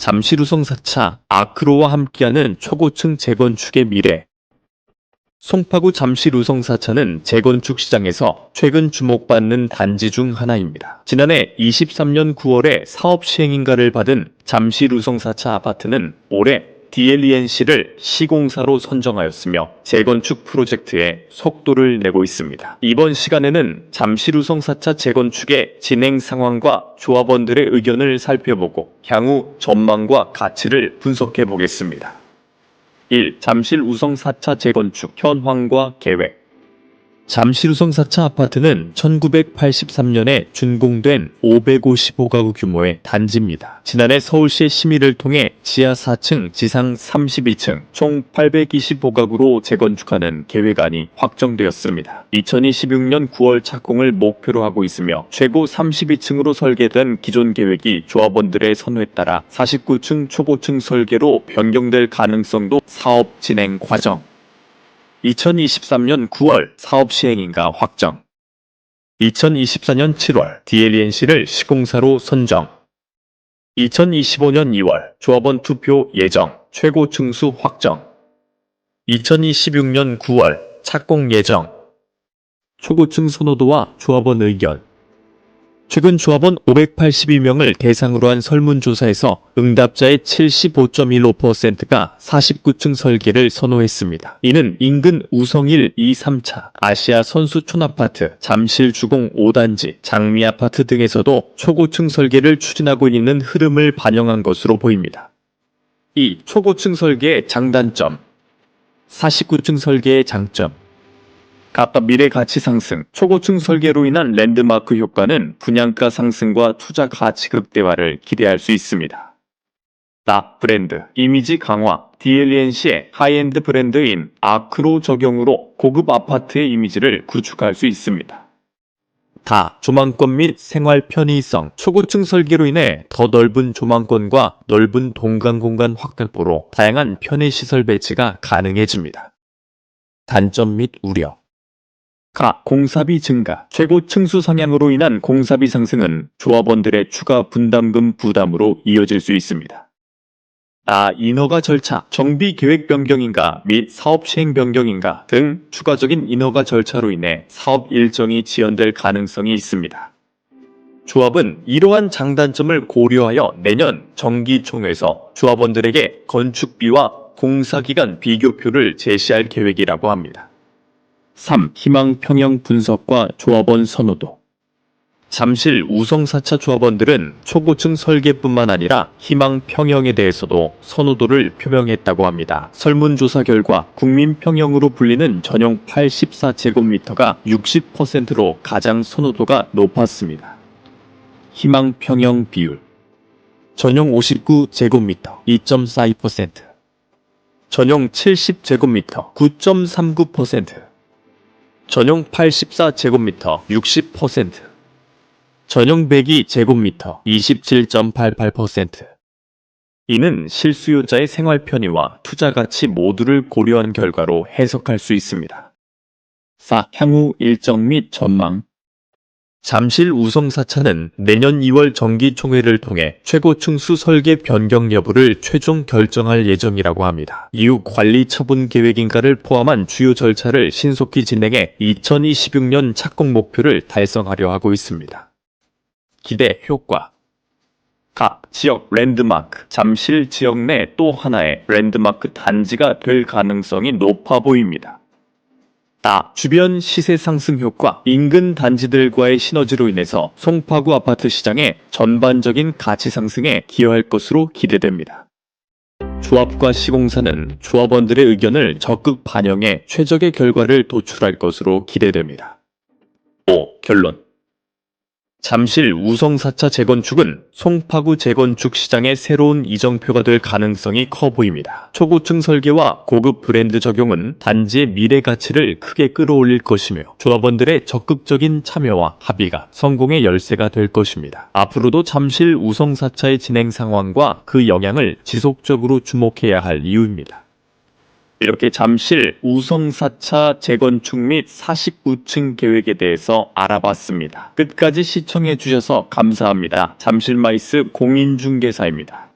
잠실우성 4차 아크로와 함께하는 초고층 재건축의 미래. 송파구 잠실우성 4차는 재건축 시장에서 최근 주목받는 단지 중 하나입니다. 지난해 23년 9월에 사업 시행인가를 받은 잠실우성 4차 아파트는 올해 DLENC를 시공사로 선정하였으며 재건축 프로젝트에 속도를 내고 있습니다. 이번 시간에는 잠실우성 4차 재건축의 진행 상황과 조합원들의 의견을 살펴보고 향후 전망과 가치를 분석해 보겠습니다. 1. 잠실 우성 4차 재건축 현황과 계획 잠실우성 4차 아파트는 1983년에 준공된 555가구 규모의 단지입니다. 지난해 서울시의 심의를 통해 지하 4층, 지상 32층, 총 825가구로 재건축하는 계획안이 확정되었습니다. 2026년 9월 착공을 목표로 하고 있으며 최고 32층으로 설계된 기존 계획이 조합원들의 선호에 따라 49층 초고층 설계로 변경될 가능성도 사업 진행 과정 2023년 9월 사업 시행인가 확정. 2024년 7월 DLNC를 시공사로 선정. 2025년 2월 조합원 투표 예정 최고 층수 확정. 2026년 9월 착공 예정. 초고층 선호도와 조합원 의견. 최근 조합원 582명을 대상으로 한 설문조사에서 응답자의 75.15%가 49층 설계를 선호했습니다. 이는 인근 우성일 2, 3차, 아시아 선수촌 아파트, 잠실 주공 5단지, 장미 아파트 등에서도 초고층 설계를 추진하고 있는 흐름을 반영한 것으로 보입니다. 2. 초고층 설계의 장단점 49층 설계의 장점 각각 미래 가치 상승, 초고층 설계로 인한 랜드마크 효과는 분양가 상승과 투자 가치 극대화를 기대할 수 있습니다. 나 브랜드, 이미지 강화, DLNC의 하이엔드 브랜드인 아크로 적용으로 고급 아파트의 이미지를 구축할 수 있습니다. 다 조망권 및 생활 편의성, 초고층 설계로 인해 더 넓은 조망권과 넓은 동강 공간 확보로 다양한 편의시설 배치가 가능해집니다. 단점 및 우려 가, 공사비 증가, 최고 층수 상향으로 인한 공사비 상승은 조합원들의 추가 분담금 부담으로 이어질 수 있습니다. 아, 인허가 절차, 정비 계획 변경인가 및 사업 시행 변경인가 등 추가적인 인허가 절차로 인해 사업 일정이 지연될 가능성이 있습니다. 조합은 이러한 장단점을 고려하여 내년 정기총회에서 조합원들에게 건축비와 공사기간 비교표를 제시할 계획이라고 합니다. 3. 희망 평형 분석과 조합원 선호도 잠실 우성 4차 조합원들은 초고층 설계뿐만 아니라 희망 평형에 대해서도 선호도를 표명했다고 합니다. 설문조사 결과 국민 평형으로 불리는 전용 84제곱미터가 60%로 가장 선호도가 높았습니다. 희망 평형 비율 전용 59제곱미터 2.42% 전용 70제곱미터 9.39% 전용 84제곱미터 60%, 전용 102제곱미터 27.88%. 이는 실수요자의 생활 편의와 투자 가치 모두를 고려한 결과로 해석할 수 있습니다. 4. 향후 일정 및 전망 잠실 우성사차는 내년 2월 정기총회를 통해 최고 층수 설계 변경 여부를 최종 결정할 예정이라고 합니다. 이후 관리 처분 계획인가를 포함한 주요 절차를 신속히 진행해 2026년 착공 목표를 달성하려 하고 있습니다. 기대 효과 각 지역 랜드마크, 잠실 지역 내 또 하나의 랜드마크 단지가 될 가능성이 높아 보입니다. 다 주변 시세 상승 효과, 인근 단지들과의 시너지로 인해서 송파구 아파트 시장의 전반적인 가치 상승에 기여할 것으로 기대됩니다. 조합과 시공사는 조합원들의 의견을 적극 반영해 최적의 결과를 도출할 것으로 기대됩니다. 5. 결론 잠실 우성 4차 재건축은 송파구 재건축 시장의 새로운 이정표가 될 가능성이 커 보입니다. 초고층 설계와 고급 브랜드 적용은 단지의 미래 가치를 크게 끌어올릴 것이며 조합원들의 적극적인 참여와 합의가 성공의 열쇠가 될 것입니다. 앞으로도 잠실 우성 4차의 진행 상황과 그 영향을 지속적으로 주목해야 할 이유입니다. 이렇게 잠실 우성 4차 재건축 및 49층 계획에 대해서 알아봤습니다. 끝까지 시청해 주셔서 감사합니다. 잠실 마이스 공인중개사입니다.